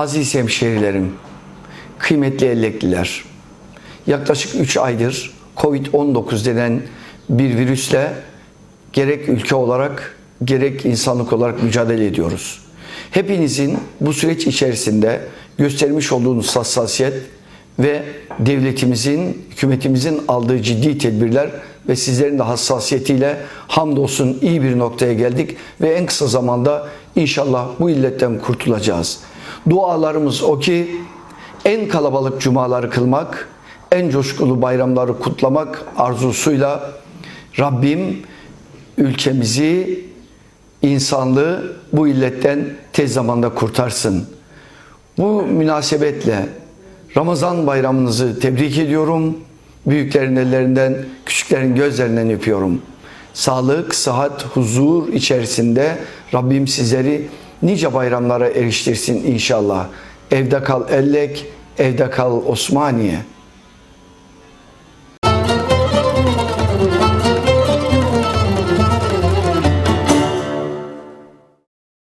Aziz hemşehrilerim, kıymetli ellekliler, yaklaşık 3 aydır Covid-19 denen bir virüsle gerek ülke olarak gerek insanlık olarak mücadele ediyoruz. Hepinizin bu süreç içerisinde göstermiş olduğunuz hassasiyet ve devletimizin, hükümetimizin aldığı ciddi tedbirler ve sizlerin de hassasiyetiyle hamdolsun iyi bir noktaya geldik ve en kısa zamanda inşallah bu illetten kurtulacağız. Dualarımız o ki en kalabalık cumaları kılmak, en coşkulu bayramları kutlamak arzusuyla Rabbim ülkemizi, insanlığı bu illetten tez zamanda kurtarsın. Bu münasebetle Ramazan bayramınızı tebrik ediyorum. Büyüklerin ellerinden, küçüklerin gözlerinden öpüyorum. Sağlık, sıhhat, huzur içerisinde Rabbim sizleri nice bayramlara eriştirsin inşallah. Evde kal Ellek, evde kal Osmaniye.